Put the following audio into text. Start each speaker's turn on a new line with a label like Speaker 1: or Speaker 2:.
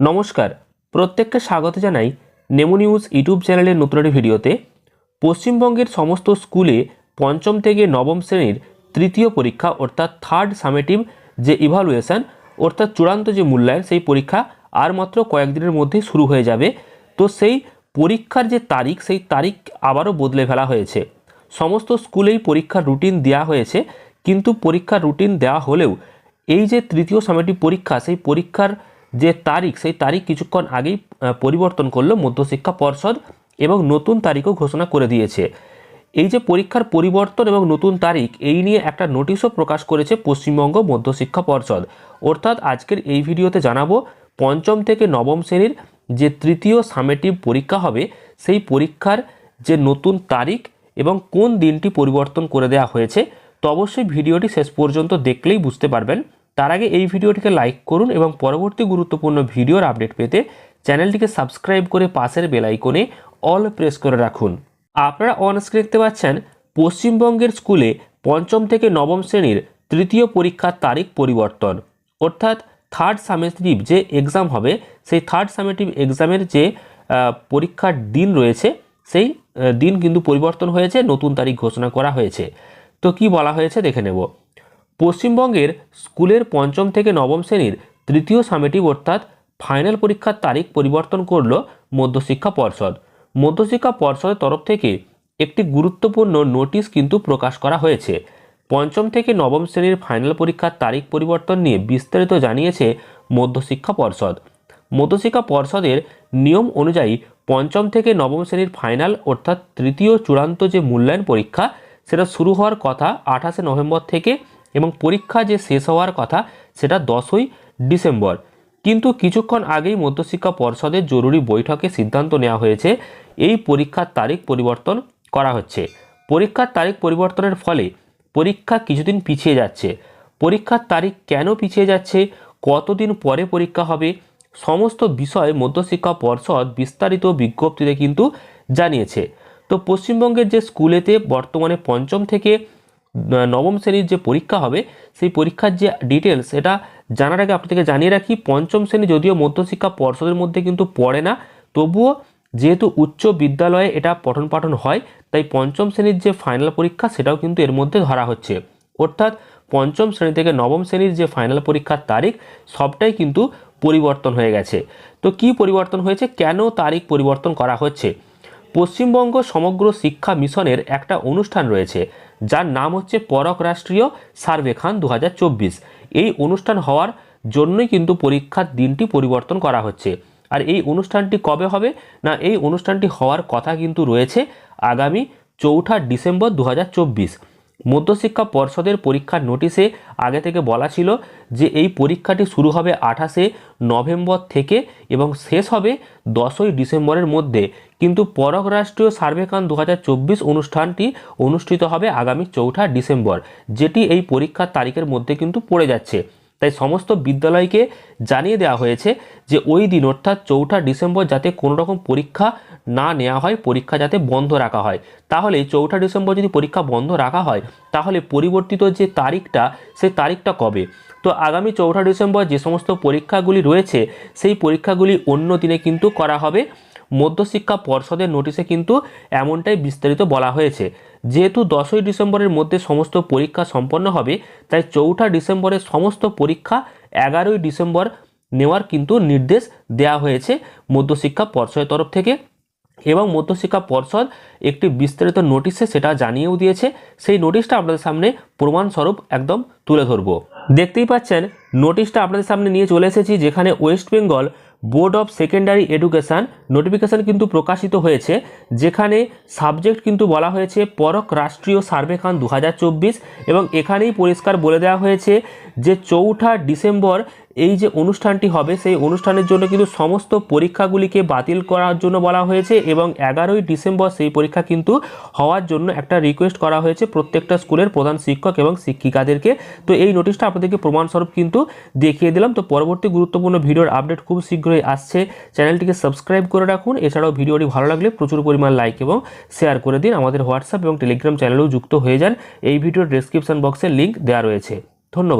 Speaker 1: নমস্কার। প্রত্যেককে স্বাগত জানাই নেমো নিউজ ইউটিউব চ্যানেলের নতুন একটি ভিডিওতে। পশ্চিমবঙ্গের সমস্ত স্কুলে পঞ্চম থেকে নবম শ্রেণির তৃতীয় পরীক্ষা অর্থাৎ থার্ড সামেটিভ যে ইভালুয়েশন অর্থাৎ চূড়ান্ত যে মূল্যায়ন, সেই পরীক্ষা আর মাত্র কয়েকদিনের মধ্যেই শুরু হয়ে যাবে। তো সেই পরীক্ষার যে তারিখ, সেই তারিখ আবারও বদলে ফেলা হয়েছে। সমস্ত স্কুলেই পরীক্ষার রুটিন দেওয়া হয়েছে, কিন্তু পরীক্ষার রুটিন দেওয়া হলেও এই যে তৃতীয় সামেটিভ পরীক্ষা, সেই পরীক্ষার যে তারিখ, সেই তারিখ কিছুক্ষণ আগেই পরিবর্তন করল মধ্যশিক্ষা পর্ষদ এবং নতুন তারিখও ঘোষণা করে দিয়েছে। এই যে পরীক্ষার পরিবর্তন এবং নতুন তারিখ, এই নিয়ে একটা নোটিশও প্রকাশ করেছে পশ্চিমবঙ্গ মধ্যশিক্ষা পর্ষদ। অর্থাৎ আজকের এই ভিডিওতে জানাব, পঞ্চম থেকে নবম শ্রেণির যে তৃতীয় সামেটিভ পরীক্ষা হবে, সেই পরীক্ষার যে নতুন তারিখ এবং কোন দিনটি পরিবর্তন করে দেওয়া হয়েছে, তো অবশ্যই ভিডিওটি শেষ পর্যন্ত দেখলেই বুঝতে পারবেন। তার আগে এই ভিডিওটিকে লাইক করুন এবং পরবর্তী গুরুত্বপূর্ণ ভিডিওর আপডেট পেতে চ্যানেলটিকে সাবস্ক্রাইব করে পাশের বেল আইকনে অল প্রেস করে রাখুন। আপনারা অন স্ক্রিন দেখতে পাচ্ছেন, পশ্চিমবঙ্গের স্কুলে পঞ্চম থেকে নবম শ্রেণির তৃতীয় পরীক্ষার তারিখ পরিবর্তন। অর্থাৎ থার্ড সামেটিভ যে এক্সাম হবে, সেই থার্ড সামেটিভ এক্সামের যে পরীক্ষার দিন রয়েছে, সেই দিন কিন্তু পরিবর্তন হয়েছে, নতুন তারিখ ঘোষণা করা হয়েছে। তো কি বলা হয়েছে দেখে নেব। পশ্চিমবঙ্গের স্কুলের পঞ্চম থেকে নবম শ্রেণির তৃতীয় সামেটিভ অর্থাৎ ফাইনাল পরীক্ষার তারিখ পরিবর্তন করল মধ্যশিক্ষা পর্ষদ। মধ্যশিক্ষা পর্ষদের তরফ থেকে একটি গুরুত্বপূর্ণ নোটিশ কিন্তু প্রকাশ করা হয়েছে। পঞ্চম থেকে নবম শ্রেণির ফাইনাল পরীক্ষার তারিখ পরিবর্তন নিয়ে বিস্তারিত জানিয়েছে মধ্যশিক্ষা পর্ষদ। মধ্যশিক্ষা পর্ষদের নিয়ম অনুযায়ী পঞ্চম থেকে নবম শ্রেণির ফাইনাল অর্থাৎ তৃতীয় চূড়ান্ত যে মূল্যায়ন পরীক্ষা, সেটা শুরু হওয়ার কথা আঠাশে নভেম্বর থেকে এবং পরীক্ষা যে শেষ হওয়ার কথা, সেটা দশই ডিসেম্বর। কিন্তু কিছুক্ষণ আগেই মধ্যশিক্ষা পর্ষদের জরুরি বৈঠকে সিদ্ধান্ত নেওয়া হয়েছে, এই পরীক্ষার তারিখ পরিবর্তন করা হচ্ছে। পরীক্ষার তারিখ পরিবর্তনের ফলে পরীক্ষা কিছুদিন পিছিয়ে যাচ্ছে। পরীক্ষার তারিখ কেন পিছিয়ে যাচ্ছে? কতদিন পরে পরীক্ষা হবে? সমস্ত বিষয় মধ্যশিক্ষা পর্ষদ বিস্তারিত বিজ্ঞপ্তিতে কিন্তু জানিয়েছে। তো পশ্চিমবঙ্গের যে স্কুলেতে বর্তমানে পঞ্চম থেকে নবম শ্রেণির যে পরীক্ষা হবে, সেই পরীক্ষার যে ডিটেলস এটা জানার আগে আপনাদেরকে জানিয়ে রাখি, পঞ্চম শ্রেণি যদিও মধ্যশিক্ষা পর্ষদের মধ্যে কিন্তু পড়ে না, তবুও যেহেতু উচ্চ বিদ্যালয়ে এটা পঠন পাঠন হয়, তাই পঞ্চম শ্রেণির যে ফাইনাল পরীক্ষা, সেটাও কিন্তু এর মধ্যে ধরা হচ্ছে। অর্থাৎ পঞ্চম শ্রেণি থেকে নবম শ্রেণির যে ফাইনাল পরীক্ষার তারিখ, সবটাই কিন্তু পরিবর্তন হয়ে গেছে। তো কি পরিবর্তন হয়েছে? কেন তারিখ পরিবর্তন করা হচ্ছে? পশ্চিমবঙ্গ সমগ্র শিক্ষা মিশনের একটা অনুষ্ঠান রয়েছে। যার নাম হচ্ছে পরক রাষ্ট্রীয় সার্ভেখান দু হাজার চব্বিশ। এই অনুষ্ঠান হওয়ার জন্যই কিন্তু পরীক্ষার দিনটি পরিবর্তন করা হচ্ছে। আর এই অনুষ্ঠানটি কবে হবে? না, এই অনুষ্ঠানটি হওয়ার কথা কিন্তু রয়েছে আগামী চৌঠা ডিসেম্বর দু হাজার চব্বিশ। মধ্যশিক্ষা পর্ষদের পরীক্ষার নোটিশে আগে থেকে বলা ছিল যে এই পরীক্ষাটি শুরু হবে আঠাশে নভেম্বর থেকে এবং শেষ হবে দশই ডিসেম্বরের মধ্যে। কিন্তু পরক রাষ্ট্রীয় সার্ভেকান দু অনুষ্ঠানটি অনুষ্ঠিত হবে আগামী চৌঠা ডিসেম্বর, যেটি এই পরীক্ষার তারিখের মধ্যে কিন্তু পড়ে যাচ্ছে। তাই সমস্ত বিদ্যালয়কে জানিয়ে দেওয়া হয়েছে যে ওই দিন অর্থাৎ চৌঠা ডিসেম্বর যাতে কোনো রকম পরীক্ষা না নেওয়া হয়, পরীক্ষা যাতে বন্ধ রাখা হয়। তাহলে চৌঠা ডিসেম্বর যদি পরীক্ষা বন্ধ রাখা হয়, তাহলে পরিবর্তিত যে তারিখটা সেই তারিখটা কবে? তো আগামী চৌঠা ডিসেম্বর যে সমস্ত পরীক্ষাগুলি রয়েছে, সেই পরীক্ষাগুলি অন্য দিনে কিন্তু করা হবে। মধ্যশিক্ষা পর্ষদের নোটিশে কিন্তু এমনটাই বিস্তারিত বলা হয়েছে। যেহেতু দশই ডিসেম্বরের মধ্যে সমস্ত পরীক্ষা সম্পন্ন হবে, তাই চৌঠা ডিসেম্বরের সমস্ত পরীক্ষা এগারোই ডিসেম্বর নেওয়ার কিন্তু নির্দেশ দেওয়া হয়েছে মধ্যশিক্ষা পর্ষদের তরফ থেকে। এবং মধ্যশিক্ষা পর্ষদ একটি বিস্তারিত নোটিশে সেটা জানিয়েও দিয়েছে। সেই নোটিশটা আপনাদের সামনে প্রমাণস্বরূপ একদম তুলে ধরবো। দেখতেই পাচ্ছেন, নোটিশটা আপনাদের সামনে নিয়ে চলে এসেছি, যেখানে West Bengal board of secondary education notification কিন্তু প্রকাশিত হয়েছে, যেখানে সাবজেক্ট কিন্তু বলা হয়েছে পরক রাষ্ট্রীয় সার্ভেখান দু হাজার চব্বিশ এবং এখানেই পরিষ্কার বলে দেওয়া হয়েছে যে চৌঠা ডিসেম্বর এই যে অনুষ্ঠানটি হবে, সেই অনুষ্ঠানের জন্য কিন্তু সমস্ত পরীক্ষাগুলিকে বাতিল করার জন্য বলা হয়েছে এবং এগারোই ডিসেম্বর সেই পরীক্ষা কিন্তু হওয়ার জন্য একটা রিকোয়েস্ট করা হয়েছে প্রত্যেকটা স্কুলের প্রধান শিক্ষক এবং শিক্ষিকাদেরকে। তো এই নোটিশটা আপনাদেরকে প্রমাণস্বরূপ কিন্তু দেখিয়ে দিলাম। তো পরবর্তী গুরুত্বপূর্ণ ভিডিওর আপডেট খুব শীঘ্রই আসছে। চ্যানেলটিকে সাবস্ক্রাইব করে রাখুন। এছাড়াও ভিডিওটি ভালো লাগলে প্রচুর পরিমাণ লাইক এবং শেয়ার করে দিন। আমাদের হোয়াটসঅ্যাপ এবং টেলিগ্রাম চ্যানেলেও যুক্ত হয়ে যান। এই ভিডিওর ডেসক্রিপশন বক্সে লিঙ্ক দেওয়া রয়েছে। ধন্যবাদ।